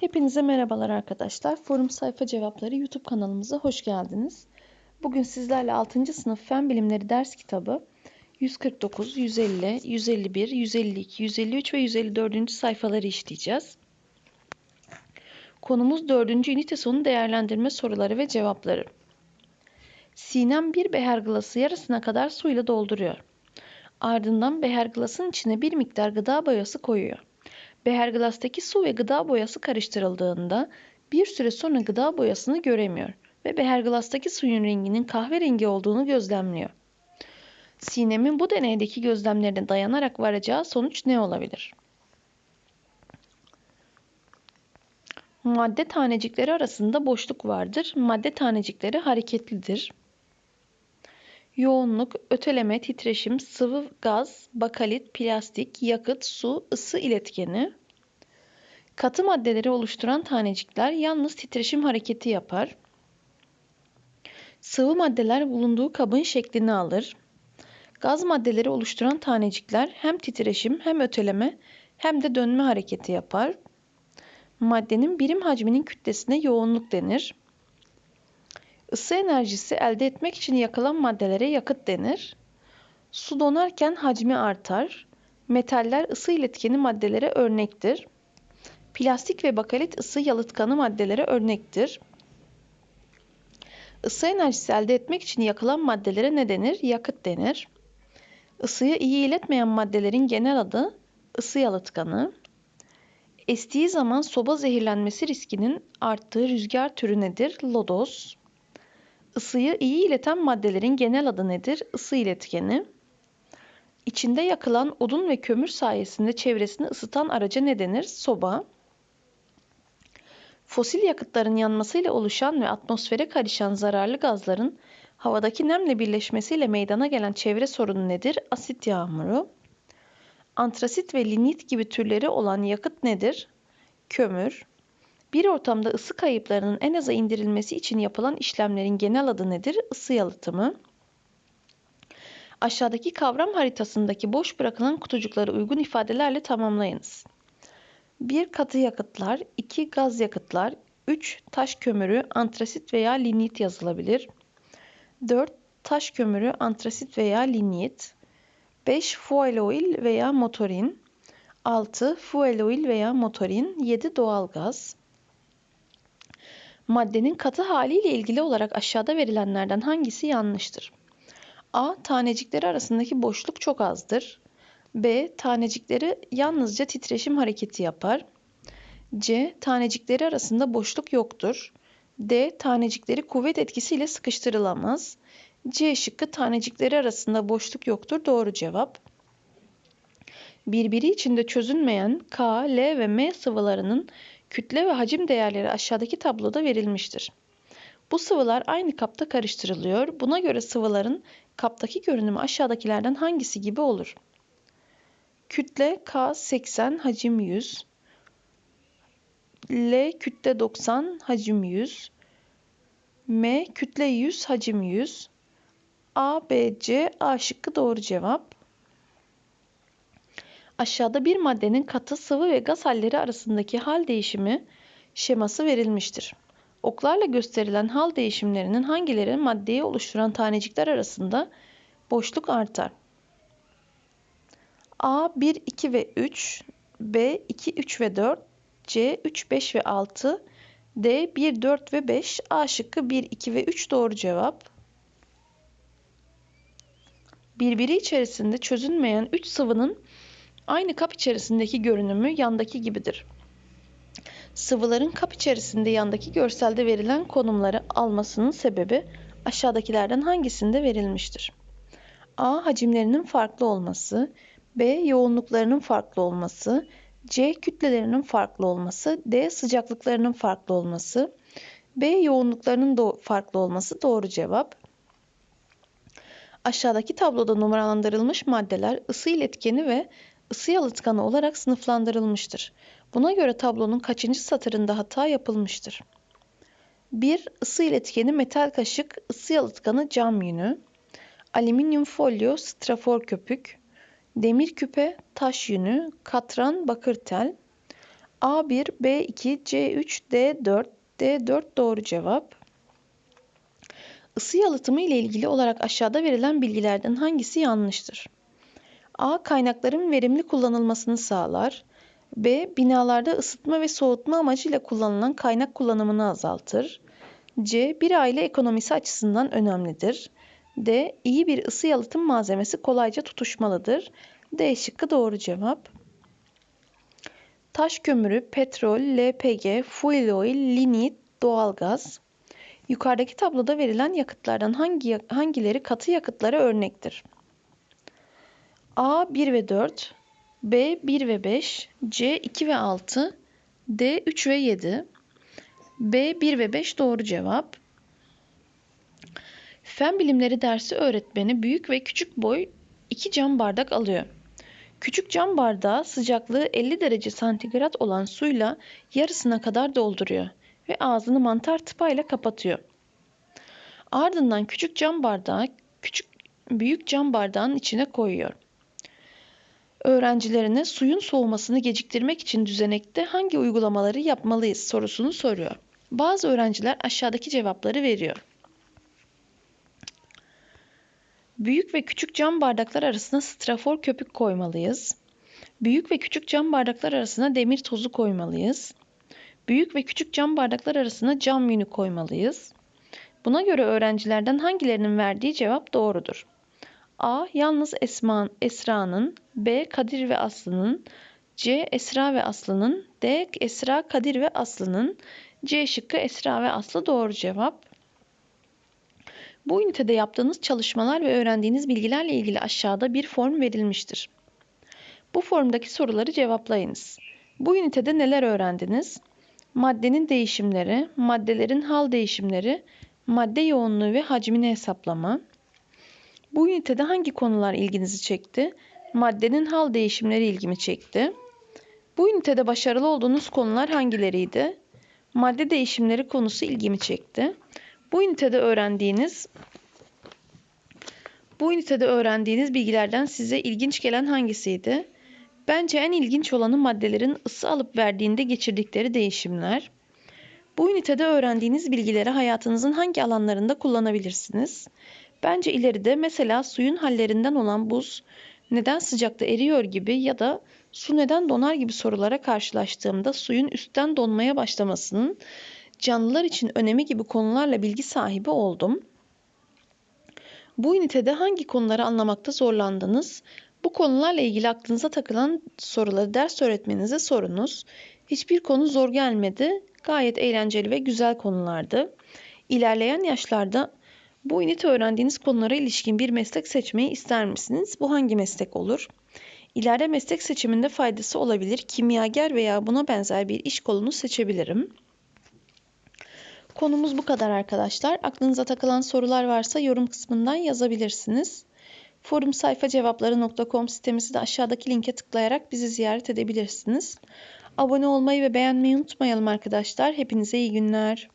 Hepinize merhabalar arkadaşlar. Forum Sayfa Cevapları YouTube kanalımıza hoş geldiniz. Bugün sizlerle 6. sınıf Fen Bilimleri ders kitabı 149, 150, 151, 152, 153 ve 154. sayfaları işleyeceğiz. Konumuz 4. ünite sonu değerlendirme soruları ve cevapları. Sinem bir beher glası yarısına kadar suyla dolduruyor. Ardından beher glasın içine bir miktar gıda boyası koyuyor. Beherglas'taki su ve gıda boyası karıştırıldığında bir süre sonra gıda boyasını göremiyor ve beherglas'taki suyun renginin kahverengi olduğunu gözlemliyor. Sinem'in bu deneydeki gözlemlerine dayanarak varacağı sonuç ne olabilir? Madde tanecikleri arasında boşluk vardır. Madde tanecikleri hareketlidir. Yoğunluk, öteleme, titreşim, sıvı gaz, bakalit, plastik, yakıt, su, ısı iletkeni. Katı maddeleri oluşturan tanecikler yalnız titreşim hareketi yapar. Sıvı maddeler bulunduğu kabın şeklini alır. Gaz maddeleri oluşturan tanecikler hem titreşim hem öteleme hem de dönme hareketi yapar. Maddenin birim hacminin kütlesine yoğunluk denir. Isı enerjisi elde etmek için yakılan maddelere yakıt denir. Su donarken hacmi artar. Metaller ısı iletkeni maddelere örnektir. Plastik ve bakalit ısı yalıtkanı maddelere örnektir. Isı enerjisi elde etmek için yakılan maddelere ne denir? Yakıt denir. Isıyı iyi iletmeyen maddelerin genel adı ısı yalıtkanı. Estiği zaman soba zehirlenmesi riskinin arttığı rüzgar türü nedir? Lodos. Isıyı iyi ileten maddelerin genel adı nedir? Isı iletkeni. İçinde yakılan odun ve kömür sayesinde çevresini ısıtan araca ne denir? Soba. Fosil yakıtların yanmasıyla oluşan ve atmosfere karışan zararlı gazların havadaki nemle birleşmesiyle meydana gelen çevre sorunu nedir? Asit yağmuru. Antrasit ve lignit gibi türleri olan yakıt nedir? Kömür. Bir ortamda ısı kayıplarının en aza indirilmesi için yapılan işlemlerin genel adı nedir? Isı yalıtımı. Aşağıdaki kavram haritasındaki boş bırakılan kutucukları uygun ifadelerle tamamlayınız. 1 katı yakıtlar, 2 gaz yakıtlar, 3 taş kömürü, antrasit veya lignit yazılabilir. 4 taş kömürü, antrasit veya lignit. 5 fuel oil veya motorin. 6 fuel oil veya motorin. 7 doğal gaz. Maddenin katı haliyle ilgili olarak aşağıda verilenlerden hangisi yanlıştır? A. Tanecikleri arasındaki boşluk çok azdır. B. Tanecikleri yalnızca titreşim hareketi yapar. C. Tanecikleri arasında boşluk yoktur. D. Tanecikleri kuvvet etkisiyle sıkıştırılamaz. C şıkkı tanecikleri arasında boşluk yoktur. Doğru cevap. Birbiri içinde çözünmeyen K, L ve M sıvılarının kütle ve hacim değerleri aşağıdaki tabloda verilmiştir. Bu sıvılar aynı kapta karıştırılıyor. Buna göre sıvıların kaptaki görünümü aşağıdakilerden hangisi gibi olur? Kütle K 80, hacim 100. L kütle 90, hacim 100. M kütle 100, hacim 100. A, B, C, A şıkkı doğru cevap. Aşağıda bir maddenin katı, sıvı ve gaz halleri arasındaki hal değişimi şeması verilmiştir. Oklarla gösterilen hal değişimlerinin hangileri maddeyi oluşturan tanecikler arasında boşluk artar? A 1, 2 ve 3, B 2, 3 ve 4, C 3, 5 ve 6, D 1, 4 ve 5, A şıkkı 1, 2 ve 3 doğru cevap. Birbiri içerisinde çözünmeyen 3 sıvının aynı kap içerisindeki görünümü yandaki gibidir. Sıvıların kap içerisinde yandaki görselde verilen konumları almasının sebebi aşağıdakilerden hangisinde verilmiştir? A. Hacimlerinin farklı olması, B. Yoğunluklarının farklı olması, C. Kütlelerinin farklı olması, D. Sıcaklıklarının farklı olması, B. Yoğunluklarının do farklı olması doğru cevap. Aşağıdaki tabloda numaralandırılmış maddeler ısı iletkeni ve ısı yalıtkanı olarak sınıflandırılmıştır. Buna göre tablonun kaçıncı satırında hata yapılmıştır? 1. Isı iletkeni metal kaşık, ısı yalıtkanı cam yünü, alüminyum folyo, strafor köpük, demir küpe, taş yünü, katran, bakır tel. A1, B2, C3, D4. D4 doğru cevap. Isı yalıtımı ile ilgili olarak aşağıda verilen bilgilerden hangisi yanlıştır? A. Kaynakların verimli kullanılmasını sağlar. B. Binalarda ısıtma ve soğutma amacıyla kullanılan kaynak kullanımını azaltır. C. Bir aile ekonomisi açısından önemlidir. D. İyi bir ısı yalıtım malzemesi kolayca tutuşmalıdır. D şıkkı doğru cevap. Taş kömürü, petrol, LPG, fuel oil, lignit, doğalgaz. Yukarıdaki tabloda verilen yakıtlardan hangi hangileri katı yakıtlara örnektir? A 1 ve 4, B 1 ve 5, C 2 ve 6, D 3 ve 7. B 1 ve 5 doğru cevap. Fen bilimleri dersi öğretmeni büyük ve küçük boy iki cam bardak alıyor. Küçük cam bardağı sıcaklığı 50 derece santigrat olan suyla yarısına kadar dolduruyor ve ağzını mantar tıpayla kapatıyor. Ardından küçük cam bardağı küçük büyük cam bardağın içine koyuyor. Öğrencilerine suyun soğumasını geciktirmek için düzenekte hangi uygulamaları yapmalıyız sorusunu soruyor. Bazı öğrenciler aşağıdaki cevapları veriyor. Büyük ve küçük cam bardaklar arasına strafor köpük koymalıyız. Büyük ve küçük cam bardaklar arasına demir tozu koymalıyız. Büyük ve küçük cam bardaklar arasına cam yünü koymalıyız. Buna göre öğrencilerden hangilerinin verdiği cevap doğrudur? A. Yalnız Esma, Esra'nın, B. Kadir ve Aslı'nın, C. Esra ve Aslı'nın, D. Esra, Kadir ve Aslı'nın, C şıkkı Esra ve Aslı doğru cevap. Bu ünitede yaptığınız çalışmalar ve öğrendiğiniz bilgilerle ilgili aşağıda bir form verilmiştir. Bu formdaki soruları cevaplayınız. Bu ünitede neler öğrendiniz? Maddenin değişimleri, maddelerin hal değişimleri, madde yoğunluğu ve hacmini hesaplama. Bu ünitede hangi konular ilginizi çekti? Maddenin hal değişimleri ilgimi çekti. Bu ünitede başarılı olduğunuz konular hangileriydi? Madde değişimleri konusu ilgimi çekti. Bu ünitede öğrendiğiniz bu ünitede öğrendiğiniz bilgilerden size ilginç gelen hangisiydi? Bence en ilginç olanı maddelerin ısı alıp verdiğinde geçirdikleri değişimler. Bu ünitede öğrendiğiniz bilgileri hayatınızın hangi alanlarında kullanabilirsiniz? Bence ileride mesela suyun hallerinden olan buz neden sıcakta eriyor gibi ya da su neden donar gibi sorulara karşılaştığımda suyun üstten donmaya başlamasının canlılar için önemi gibi konularla bilgi sahibi oldum. Bu ünitede hangi konuları anlamakta zorlandınız? Bu konularla ilgili aklınıza takılan soruları ders öğretmeninize sorunuz. Hiçbir konu zor gelmedi. Gayet eğlenceli ve güzel konulardı. İlerleyen yaşlarda bu ünite öğrendiğiniz konulara ilişkin bir meslek seçmeyi ister misiniz? Bu hangi meslek olur? İleride meslek seçiminde faydası olabilir. Kimyager veya buna benzer bir iş kolunu seçebilirim. Konumuz bu kadar arkadaşlar. Aklınıza takılan sorular varsa yorum kısmından yazabilirsiniz. Forum sayfa cevapları.com sitemizi de aşağıdaki linke tıklayarak bizi ziyaret edebilirsiniz. Abone olmayı ve beğenmeyi unutmayalım arkadaşlar. Hepinize iyi günler.